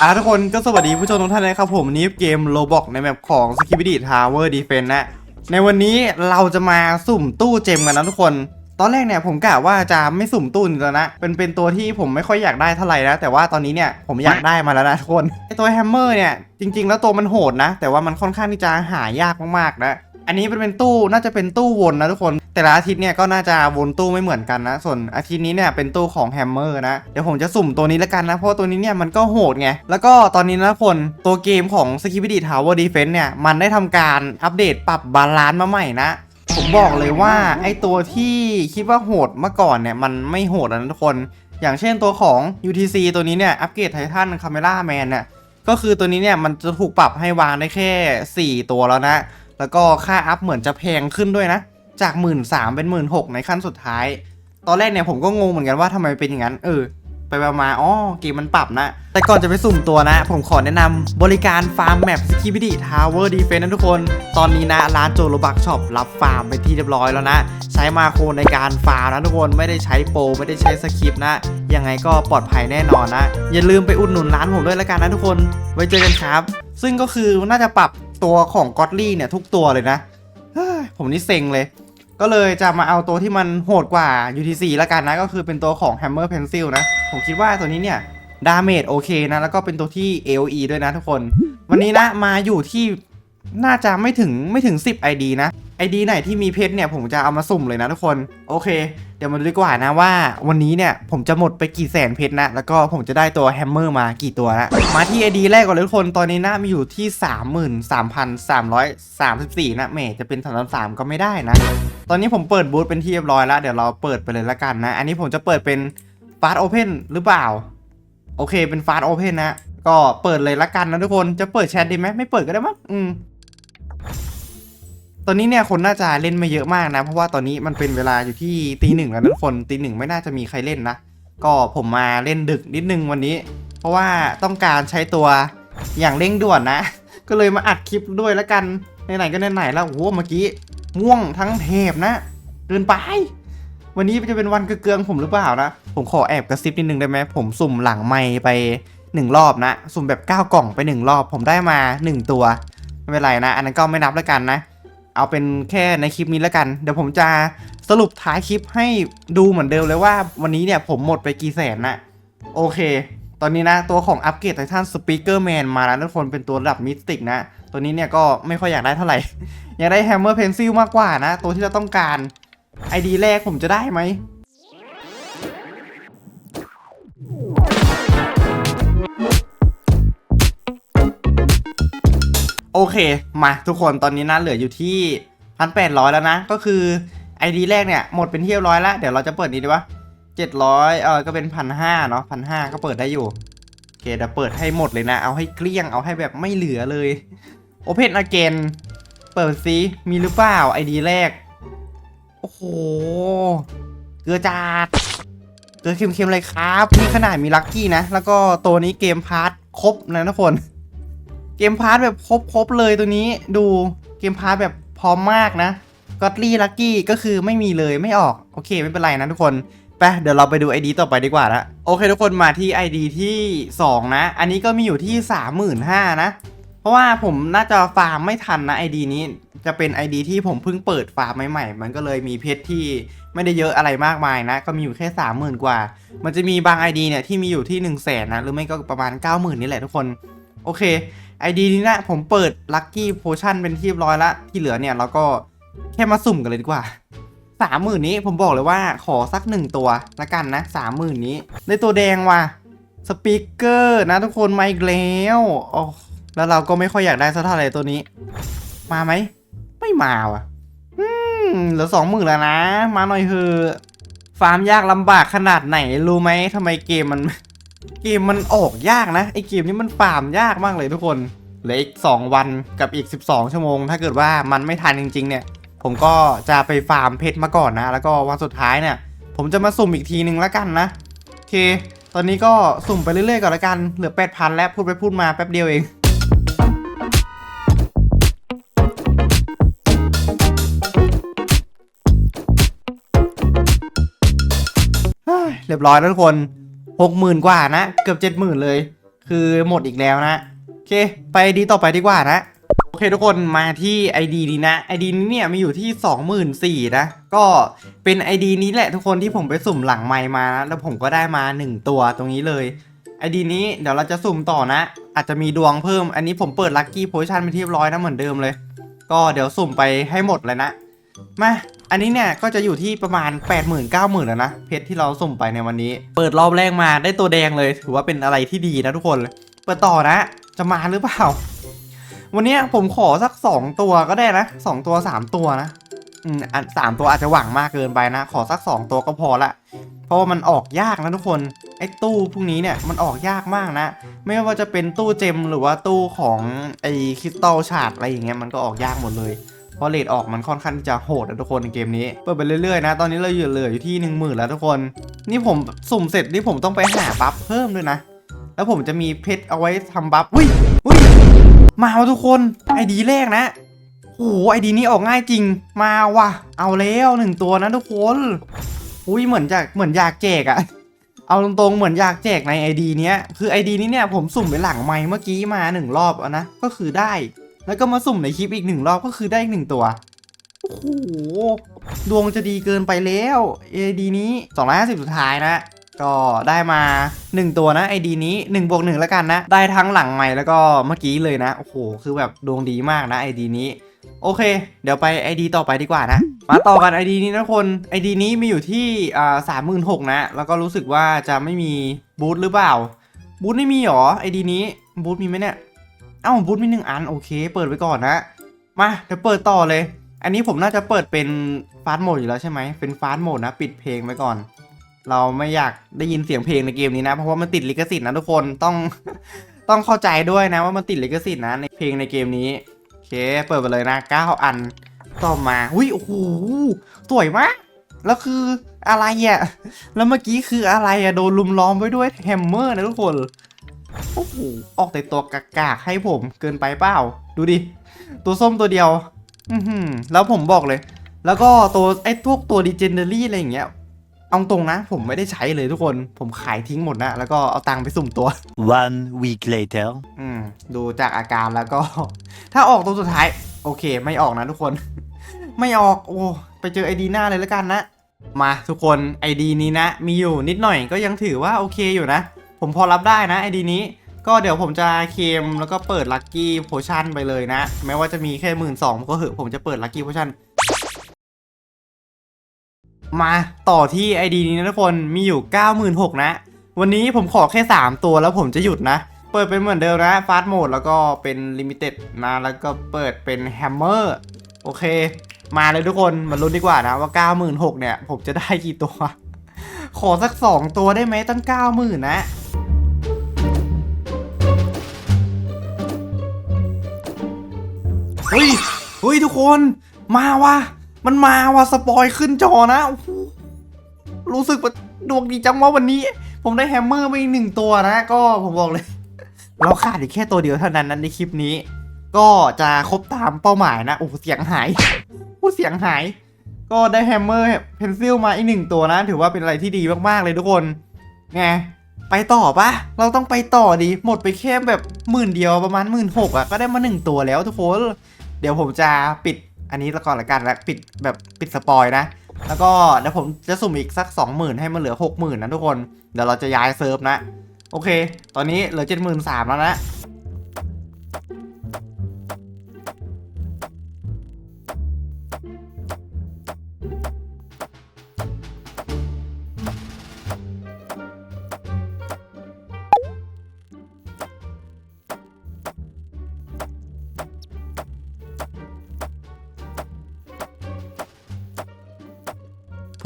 อะทุกคนก็สวัสดีผู้ชมทุกท่านนะครับผมนี้เกมโลบอกในแมปของ s k i b i d y Tower Defense นะ ในวันนี้เราจะมาสุ่มตู้เจมกันนะทุกคน ตอนแรกเนี่ยผมกะว่าจะไม่สุ่มตู้นี้แล้วนะ เป็นเป็นตัวที่ผมไม่ค่อยอยากได้เท่าไหร่นะ แต่ว่าตอนนี้เนี่ยผมอยากได้มาแล้วนะทุกคนไอตัวแฮมเมอร์เนี่ยจริง ๆ แล้วตัวมันโหดนะ แต่ว่ามันค่อนข้างที่จะหายากมากๆนะ อันนี้เป็นเป็นตู้น่าจะเป็นตู้วนนะทุกคน แต่ละอาทิตย์เนี่ยก็น่าจะวนตู้ไม่เหมือนกันนะ ส่วนอาทิตย์นี้เนี่ยเป็นตู้ของแฮมเมอร์นะเดี๋ยวผมจะสุ่มตัวนี้แล้วกันนะเพราะตัวนี้เนี่ยมันก็โหดไงแล้วก็ตอนนี้นะทุกคนตัวเกมของ s k i p i d y Tower Defense เนี่ยมันได้ทำการอัปเดตปรับบาลานซ์มาใหม่นะผมบอกเลยว่าไอตัวที่คิดว่าโหดเมื่อก่อนเนี่ยมันไม่โหดแล้วนะทุกคน อย่างเช่นตัวของ UTC ตัวนี้เนี่ยอัปเกรดไททันคาเมล่าแมนเนี่ยก็คือตัวนี้เนี่ยมันจะถูกปรับให้วางได้แค่ 4 ตัวแล้วนะ แล้วก็ค่าอัพเหมือนจะแพงขึ้นด้วยนะ จาก 1 3ื่นเป็น1 6ื่นในขั้นสุดท้าย ตอนแรกเนี่ยผมก็งงเหมือนกันว่าทำไมเป็นอย่างนั้น เออ ไปๆมาๆอ๋อเกมมันปรับนะ แต่ก่อนจะไปสุ่มตัวนะ ผมขอแนะนำบริการฟาร์มแมปสกิบิดีทาวเวอร์ดีเฟนนะทุกคน ตอนนี้นะ ร้านโจโลบักช็อปรับฟาร์มไปที่เรียบร้อยแล้วนะ ใช้มาโคในการฟาร์มนะทุกคนไม่ได้ใช้โปรไม่ได้ใช้สคริปต์นะยังไงก็ปลอดภัยแน่นอนนะอย่าลืมไปอุดหนุนร้านผมด้วยแล้วกันนะทุกคน ไว้เจอกันครับ ซึ่งก็คือน่าจะปรับ ตัวของก็อตลี่เนี่ยทุกตัวเลยนะผมนี่เซ็งเลย ก็เลยจะมาเอาตัวที่มันโหดกว่า UTC แล้วกันนะ ก็คือเป็นตัวของ Hammer Pencil นะ ผมคิดว่าตัวนี้เนี่ยดาเมจโอเคนะ แล้วก็เป็นตัวที่ AOE ด้วยนะทุกคน วันนี้นะมาอยู่ที่น่าจะไม่ถึงไม่ถึง 10 ID นะ ID ไหนที่มีเพชรเนี่ยผมจะเอามาสุ่มเลยนะทุกคน โอเค เดี๋ยวมาดูดีกว่านะว่า วันนี้เนี่ยผมจะหมดไปกี่แสนเพชรนะ แล้วก็ผมจะได้ตัวแฮมเมอร์มากี่ตัวนะมาที่ ID แรกก่อนเลยทุกคนตอนนี้หนะมีอยู่ที่ 33,334 นะแหมจะเป็น 33 ก็ไม่ได้นะ ตอนนี้ผมเปิดบูธเป็นที่เรียบร้อยแล้วเดี๋ยวเราเปิดไปเลยละกันนะ อันนี้ผมจะเปิดเป็นฟาสโอเพนหรือเปล่า โอเคเป็นฟาสโอเพนนะก็เปิดเลยละกันนะทุกคนจะเปิดแชทดีไหมไม่เปิดก็ได้มั้งอืม ตอนนี้เนี่ยคนน่าจะเล่นไม่เยอะมากนะ เพราะว่าตอนนี้มันเป็นเวลาอยู่ที่ตีหนึ่งแล้วนะทุกคนตีหนึ่งไม่น่าจะมีใครเล่นนะ ก็ผมมาเล่นดึกนิดนึงวันนี้ เพราะว่าต้องการใช้ตัวอย่างเร่งด่วนนะ ก็เลยมาอัดคลิปด้วยแล้วกันไหนๆก็ไหนๆแล้วโอ้โหเมื่อกี้ม่วงทั้งเทปนะเกินไป วันนี้จะเป็นวันเกลืองผมหรือเปล่านะ ผมขอแอบกระซิบนิดนึงได้ไหมผมสุ่มหลังไมค์ไปหนึ่งรอบนะ สุ่มแบบ 9 กล่องไปหนึ่งรอบ ผมได้มา 1 ตัว ไม่เป็นไรนะ อันนั้นก็ไม่นับแล้วกันนะ เอาเป็นแค่ในคลิปนี้แล้วกัน เดี๋ยวผมจะสรุปท้ายคลิปให้ดูเหมือนเดิมเลยว่าวันนี้เนี่ยผมหมดไปกี่แสนนะโอเค ตอนนี้นะตัวของอัปเกรดไททันสปีกเกอร์แมนมาแล้วทุกคนเป็นตัวระดับมิสติกนะ ตัวนี้เนี่ยก็ไม่ค่อยอยากได้เท่าไหร่ อยากได้แฮมเมอร์เพนซิลมากกว่านะ ตัวที่เราต้องการไอดีแรกผมจะได้ไหม โอเค มาทุกคนตอนนี้นะเหลืออยู่ที่พันแปดร้อยแล้วนะ ก็คือ ID แรกเนี่ยหมดเป็นที่เรียบร้อยแล้ว เดี๋ยวเราจะเปิดนี้ดีวะเจ็ดร้อยเออก็เป็นพันห้าเนาะพันห้าก็เปิดได้อยู่โอเคเดี๋ยวเปิดให้หมดเลยนะ เอาให้เกลี้ยงเอาให้แบบไม่เหลือเลย Open again เปิดซิมีหรือเปล่า ID แรก โอ้โห เกลือจาดเกลือเค็มๆเลยครับ นี่ขนาดมีลัคกี้นะ แล้วก็ตัวนี้เกมพาร์ทครบนะทุกคน เกมพาร์ทแบบครบๆเลยตัวนี้ดูเกมพาร์ทแบบพร้อมมากนะก็อดลี่ลักกี้ก็คือไม่มีเลยไม่ออก โอเคไม่เป็นไรนะทุกคนไปเดี๋ยวเราไปดู ID ต่อไปดีกว่าละโอเค ทุกคนมาที่ ID ที่ 2 นะ อันนี้ก็มีอยู่ที่ 35,000นะ เพราะว่าผมน่าจะฟาร์มไม่ทันนะ ID นี้จะเป็น ID ที่ผมเพิ่งเปิดฟาร์มใหม่ๆ มันก็เลยมีเพชรที่ไม่ได้เยอะอะไรมากมายนะ ก็มีอยู่แค่ 30,000 กว่า มันจะมีบาง ID เนี่ยที่มีอยู่ที่ 1 0 0 0 0แสนนะหรือไม่ก็ประมาณ 90,000 นี่แหละทุกคน โอเคไอดีนี้นะ ผมเปิดลัคกี้โพชั่นเป็นที่เรียบร้อยละที่เหลือเนี่ยเราก็แค่มาสุ่มกันเลยดีกว่าสามหมื่นนี้ผมบอกเลยว่าขอสักหนึ่งตัวละกันนะสามหมื่นนี้ได้ตัวแดงว่ะสปีกเกอร์นะทุกคนมาอีกแล้วโอ้แล้วเราก็ไม่ค่อยอยากได้สักเท่าไหร่ตัวนี้ มาไหม ไม่มาว่ะ อืมเหลือสองหมื่นแล้วนะ มาหน่อยเถอะฟาร์มยากลำบากขนาดไหนรู้ไหมทำไมเกมมัน เกมมันออกยากนะไอเกมนี้มันฟาร์มยากมากเลยทุกคนเหลืออีก2วันกับอีก 12 ชั่วโมง ถ้าเกิดว่ามันไม่ทันจริง ๆ เนี่ย ผมก็จะไปฟาร์มเพชรมาก่อนนะ แล้วก็วันสุดท้ายเนี่ย ผมจะมาสุ่มอีกทีนึงแล้วกันนะโอเค ตอนนี้ก็สุ่มไปเรื่อยๆก่อนละกันเหลือ 8,000 แล้วพูดไปพูดมาแป๊บเดียวเองเฮ้ยเรียบร้อยแล้วทุกคน หกหมื่นกว่านะ เกือบเจ็ดหมื่นเลย คือหมดอีกแล้วนะ โอเค ไปดีต่อไปดีกว่านะ โอเคทุกคนมาที่ ID นี้นะ ID นี้เนี่ยมีอยู่ที่ 24,000นะ ก็เป็น ID นี้แหละทุกคนที่ผมไปสุ่มหลังไมมานะแล้วผมก็ได้มา 1 ตัวตรงนี้เลย ID นี้เดี๋ยวเราจะสุ่มต่อนะ อาจจะมีดวงเพิ่ม อันนี้ผมเปิดลัคกี้โพชั่นไปที่เรียบร้อยนะเหมือนเดิมเลย ก็เดี๋ยวสุ่มไปให้หมดเลยนะ มา อันนี้เนี่ยก็จะอยู่ที่ประมาณ 8 0 0 0 0 9 0,000แล้วนะ เพชรที่เราสุ่มไปในวันนี้ เปิดรอบแรกมาได้ตัวแดงเลย ถือว่าเป็นอะไรที่ดีนะทุกคน เปิดต่อนะ จะมาหรือเปล่า วันนี้ผมขอสัก 2 ตัวก็ได้นะ 2 ตัว 3 ตัวนะ อืมสามตัวอาจจะหวังมากเกินไปนะ ขอสัก 2 ตัวก็พอละ เพราะว่ามันออกยากนะทุกคน ไอ้ตู้พวกนี้เนี่ยมันออกยากมากนะ ไม่ว่าจะเป็นตู้เจมหรือว่าตู้ของไอ้คริสตัลชาร์ดอะไรอย่างเงี้ยมันก็ออกยากหมดเลย เพราะเลทออกมันค่อนข้างจะโหดนะทุกคนในเกมนี้เปิดไปเรื่อยๆนะ ตอนนี้เราอยู่เหลืออยู่ที่หนึ่งหมื่นแล้วทุกคน นี่ผมสุ่มเสร็จนี่ผมต้องไปหาบัฟเพิ่มด้วยนะ แล้วผมจะมีเพชรเอาไว้ทำบัฟอุ้ยอุ้ยมาเอาทุกคนไอดีแรกนะโอ้โหไอดีนี้ออกง่ายจริงมาว่ะ เอาแล้วหนึ่งตัวนะทุกคนอุ้ยเหมือนจะเหมือนอยากแจกอะเอาตรงๆ เหมือนอยากแจกใน ID เนี้ย คือ ID นี้เนี่ยผมสุ่มไปหลังไมค์เมื่อกี้มาหนึ่งรอบอะนะ ก็คือได้ แล้วก็มาสุ่มในคลิปอีกหนึ่งรอบก็คือได้อีกหนึ่งตัว โอ้โห ดวงจะดีเกินไปแล้ว ID นี้ 250 สุดท้ายนะ ก็ได้มา 1 ตัวนะ ID นี้1บวก1แล้วกันนะ ได้ทั้งหลังใหม่แล้วก็เมื่อกี้เลยนะ โอ้โห คือแบบดวงดีมากนะ ID นี้ โอเค เดี๋ยวไป ID ต่อไปดีกว่านะ มาต่อกัน ID นี้นะทุกคน ID นี้มีอยู่ที่อ่าสามหมื่นหกนะ แล้วก็รู้สึกว่าจะไม่มีบูธหรือเปล่า บูธไม่มีหรอ ID นี้บูธมีไหมเนี่ย เอ้าบูธมีหนึ่งอันโอเค เปิดไปก่อนนะ มาเดี๋ยวเปิดต่อเลย อันนี้ผมน่าจะเปิดเป็นฟาสต์โหมดอยู่แล้วใช่ไหมเป็นฟาสต์โหมดนะ ปิดเพลงไว้ก่อน เราไม่อยากได้ยินเสียงเพลงในเกมนี้นะ เพราะว่ามันติดลิขสิทธิ์นะทุกคนต้องต้องเข้าใจด้วยนะว่ามันติดลิขสิทธิ์นะในเพลงในเกมนี้โอเค เปิดไปเลยนะ9อันต่อมาอุ้ยโอ้โหสวยมากแล้วคืออะไรอะ แล้วเมื่อกี้คืออะไรอะ โดนลุมล้อมไว้ด้วยแฮมเมอร์นะทุกคน โอ้โหออกแต่ตัวกากๆให้ผมเกินไปเปล่า ดูดิ ตัวส้มตัวเดียว อือหือแล้วผมบอกเลย แล้วก็ตัวไอ้พวกตัวดิเจนเดอรี่อะไรอย่างเงี้ยเอาตรงนะ ผมไม่ได้ใช้เลยทุกคนผมขายทิ้งหมดนะ แล้วก็เอาตังค์ไปสุ่มตัว One week later. อืมดูจากอาการแล้วก็ ถ้าออกตัวสุดท้าย โอเค ไม่ออกนะทุกคน ไม่ออกโอ้ไปเจอไอดีหน้าเลยแล้วกันนะ มาทุกคนไอดีนี้นะ มีอยู่นิดหน่อยก็ยังถือว่าโอเคอยู่นะ ผมพอรับได้นะไอดีนี้ ก็เดี๋ยวผมจะเคมแล้วก็เปิดลัคกี้โพชั่นไปเลยนะ แม้ว่าจะมีแค่หมื่นสองก็เหอะผมจะเปิดลัคกี้โพชั่นมาต่อที่ ID นี้นะทุกคนมีอยู่ 96,000นะ วันนี้ผมขอแค่ 3 ตัวแล้วผมจะหยุดนะ เปิดเป็นเหมือนเดิมนะฟาสต์โหมดแล้วก็เป็นลิมิเต็ดนะแล้วก็เปิดเป็นแฮมเมอร์โอเค มาเลยทุกคนมาลุ้นดีกว่านะว่า 96,000เนี่ย ผมจะได้กี่ตัว ขอสัก 2 ตัวได้ไหมตั้ง 90,000 นะ ฮ้ยเฮ้ยทุกคนมาว่ะมันมาว่ะสปอยขึ้นจอนะโอ้โหรู้สึกว่าดวงดีจังว่าวันนี้ ผมได้แฮมเมอร์มาอีกหนึ่งตัวนะ ก็ผมบอกเลย เราขาดอีกแค่ตัวเดียวเท่านั้นนะในคลิปนี้ ก็จะครบตามเป้าหมายนะโอ้เสียงหายพูดเสียงหาย ก็ได้แฮมเมอร์เพนซิลมาอีกหนึ่งตัวนะ ถือว่าเป็นอะไรที่ดีมากๆเลยทุกคนไงไปต่อปะเราต้องไปต่อดี หมดไปแค่แบบหมื่นเดียวประมาณหมื่นหกอะก็ได้มาหนึ่งตัวแล้วทุกคน เดี๋ยวผมจะปิดอันนี้แล้วก่อนละกันแล้วปิดแบบปิดสปอยนะ แล้วก็เดี๋ยวผมจะสุ่มอีกสัก 20,000 ให้มันเหลือ 60,000นะทุกคน เดี๋ยวเราจะย้ายเซิร์ฟนะ โอเค ตอนนี้เหลือ 73,000 แล้วนะ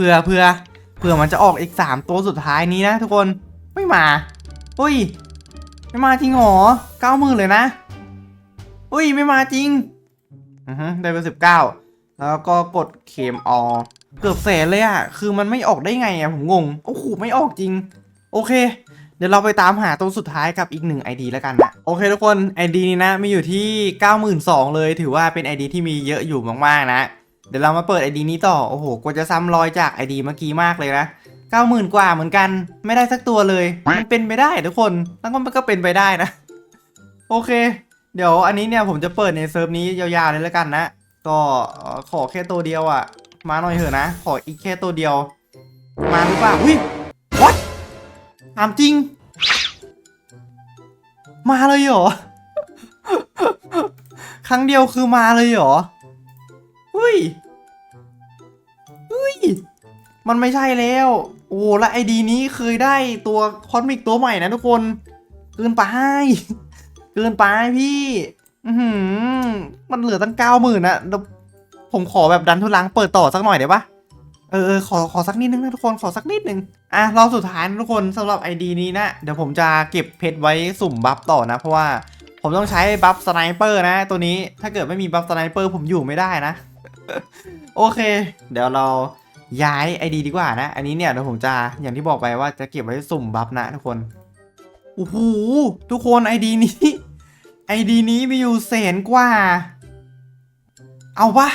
เพื่อเพื่อเพื่อมันจะออกอีก3ตัวสุดท้ายนี้นะทุกคนไม่มาอุ้ย ไม่มาจริงหรอเก้าหมื่นเลยนะอุ้ยไม่มาจริงอือฮึได้ไปสิบเก้าแล้วก็กดเคมออเกือบแสนเลยอะคือมันไม่ออกได้ไงอะผมงงโอ้โหไม่ออกจริง โอเค เดี๋ยวเราไปตามหาตัวสุดท้ายกับอีกหนึ่ง ID แล้วกันนะโอเคทุกคน ID นี้นะมีอยู่ที่ 92,000 เลย ถือว่าเป็น ID ที่มีเยอะอยู่มากๆนะ เดี๋ยวเรามาเปิด ID นี้ต่อ โอ้โห กว่าจะซ้ำรอยจาก ID เมื่อกี้มากเลยนะเก้าหมื่นกว่าเหมือนกัน ไม่ได้สักตัวเลย มันเป็นไปได้ทุกคน แล้วก็มันก็เป็นไปได้นะ โอเค เดี๋ยวอันนี้เนี่ยผมจะเปิดในเซิร์ฟนี้ยาวๆเลยแล้วกันนะ ก็ขอแค่ตัวเดียวอะ่ะ มาหน่อยเถอะนะ ขออีกแค่ตัวเดียว มาหรือเปล่า อุ้ย what ถามจริง มาเลยเหรอ ครั้งเดียวคือมาเลยเหรอ อุ้ยอุ้ย มันไม่ใช่แล้ว โอ้และไอดีนี้เคยได้ตัวคอนมิกตัวใหม่นะทุกคน เกินไป เกินไปพี่ อือหือมันเหลือตั้งเก้าหมื่นนะเดี๋ยวผมขอแบบดันทุลังเปิดต่อสักหน่อยได้ปะเออขอขอสักนิดนึงนะทุกคนขอสักนิดนึงอะรอบสุดท้ายนะทุกคนสำหรับไอดีนี้นะ เดี๋ยวผมจะเก็บเพชรไว้สุ่มบัฟต่อนะ เพราะว่าผมต้องใช้บัฟสไนเปอร์นะ ตัวนี้ถ้าเกิดไม่มีบัฟสไนเปอร์ผมอยู่ไม่ได้นะ โอเค เดี๋ยวเราย้ายไอดีดีกว่านะ อันนี้เนี่ยเดี๋ยวผมจะอย่างที่บอกไปว่าจะเก็บไว้สุ่มบัฟนะทุกคนโอ้โหทุกคนไอดีนี้ไอดีนี้มีอยู่แสนกว่า เอาปะ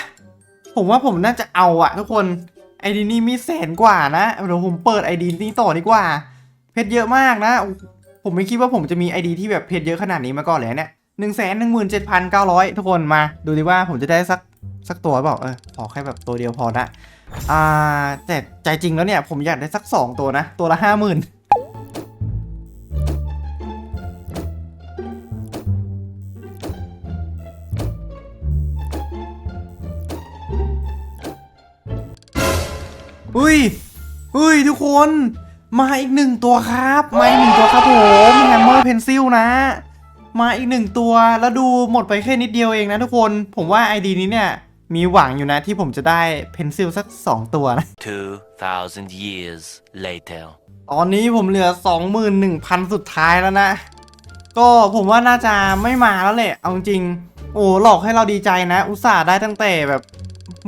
ผมว่าผมน่าจะเอาอะทุกคนไอดีนี้มีแสนกว่านะเดี๋ยวผมเปิดไอดีนี้ต่อดีกว่า เพชรเยอะมากนะ ผมไม่คิดว่าผมจะมีไอดีที่แบบเพชรเยอะขนาดนี้มาก่อนเลยเนี่ยหนึ่งแสนหนึ่งหมื่นเจ็ดพันเก้าร้อยทุกคนมา ดูดิว่าผมจะได้สัก สักตัวหรือเปล่าเออขอแค่แบบตัวเดียวพอนะอ่าแต่ใจจริงแล้วเนี่ย ผมอยากได้สักสองตัวนะ ตัวละห้าหมื่นอุ้ยอุ้ยทุกคน มาอีกหนึ่งตัวครับ มาอีกหนึ่งตัวครับผมแฮมเมอร์เพนซิลนะ มาอีกหนึ่งตัว แล้วดูหมดไปแค่นิดเดียวเองนะทุกคน ผมว่าไอดีนี้เนี่ย มีหวังอยู่นะที่ผมจะได้เพนซิลสัก 2 ตัวนะ 2,000 years later. ตอนนี้ผมเหลือ 21,000 สุดท้ายแล้วนะ ก็ผมว่าน่าจะไม่มาแล้วแหละ เอาจริง โอ้หลอกให้เราดีใจนะ อุตส่าห์ได้ตั้งแต่แบบ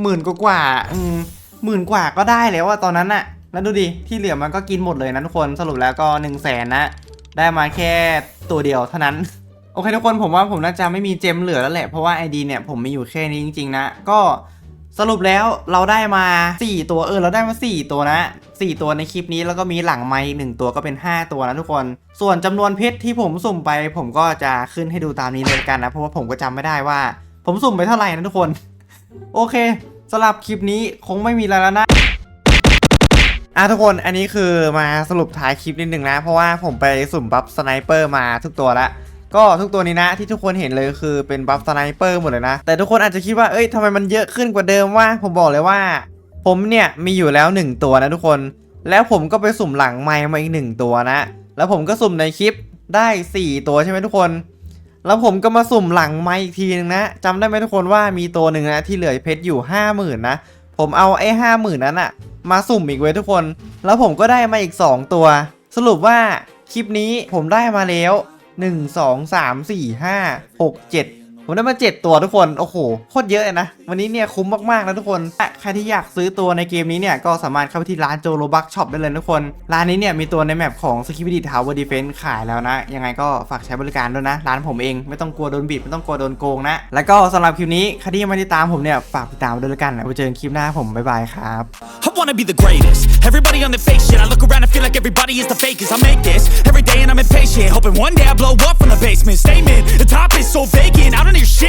หมื่นกว่าๆอืมหมื่นกว่าก็ได้แล้วอะตอนนั้นอะแล้วดูดิ ที่เหลือมันก็กินหมดเลยนะทุกคนสรุปแล้วก็1นึ่งแสนนะ ได้มาแค่ตัวเดียวเท่านั้น โอเคทุกคนผมว่าผมน่าจะไม่มีเจมเหลือแล้วแหละ เพราะว่า ID เนี่ยผมมีอยู่แค่นี้จริง ๆ นะ ก็สรุปแล้วเราได้มา 4 ตัวเออเราได้มา 4 ตัวนะ 4 ตัวในคลิปนี้แล้วก็มีหลังไม้หนึ่งตัวก็เป็น 5 ตัวนะทุกคน ส่วนจำนวนเพชรที่ผมสุ่มไป ผมก็จะขึ้นให้ดูตามนี้เลยกันนะเพราะว่าผมก็จำไม่ได้ว่า ผมสุ่มไปเท่าไหร่นะทุกคน โอเคสำหรับคลิปนี้คงไม่มีอะไรแล้วนะอะทุกคนอันนี้คือมาสรุปท้ายคลิปนิดนึงนะ เพราะว่าผมไปสุ่มบัฟสไนเปอร์มาทุกตัวละ ก็ทุกตัวนี้นะที่ทุกคนเห็นเลยคือเป็นบัฟสไนเปอร์หมดเลยนะ แต่ทุกคนอาจจะคิดว่าเอ้ยทำไมมันเยอะขึ้นกว่าเดิมว่าผมบอกเลยว่า ผมเนี่ยมีอยู่แล้ว 1 ตัวนะทุกคน แล้วผมก็ไปสุ่มหลังไมค์มาอีกหนึ่งตัวนะ แล้วผมก็สุ่มในคลิปได้ 4 ตัวใช่ไหมทุกคน แล้วผมก็มาสุ่มหลังไมค์อีกทีนึงนะจำได้ไหมทุกคนว่ามีตัวหนึ่งนะที่เหลือเพชรอยู่5 0,000นะผมเอาไอ้ห้าหมื่นนั้นอะมาสุ่มอีกเว้ยทุกคน แล้วผมก็ได้มาอีก 2 ตัว สรุปว่าคลิปนี้ผมได้มาแล้ว 1 2 3 4 5 6 7 ผมได้มา 7 ตัวทุกคน โอ้โห โคตรเยอะเลยนะ วันนี้เนี่ยคุ้มมากๆนะทุกคนใครที่อยากซื้อตัวในเกมนี้เนี่ย ก็สามารถเข้าไปที่ร้านโจโรบักช็อปได้เลยทุกคน ร้านนี้เนี่ยมีตัวในแมปของ s k i b i d y Tower Defense ขายแล้วนะ ยังไงก็ฝากใช้บริการด้วยนะ ร้านผมเองไม่ต้องกลัวโดนบีบไม่ต้องกลัวโดนโกงนะ แล้วก็สำหรับคลิปนี้ใครที่ยังไม่ได้ตามผมเนี่ยฝากติดตามด้วยล้วกันไว้เจอกันคลิปหน้าผมบ๊ายบายครับ I wanna be the greatest. Everybody on the fake shit. I look around and feel like everybody is the fakest. I make this every day and I'm impatient. Hoping one day I blow up from the basement. Statement, the top is so vacant. I don't hear shit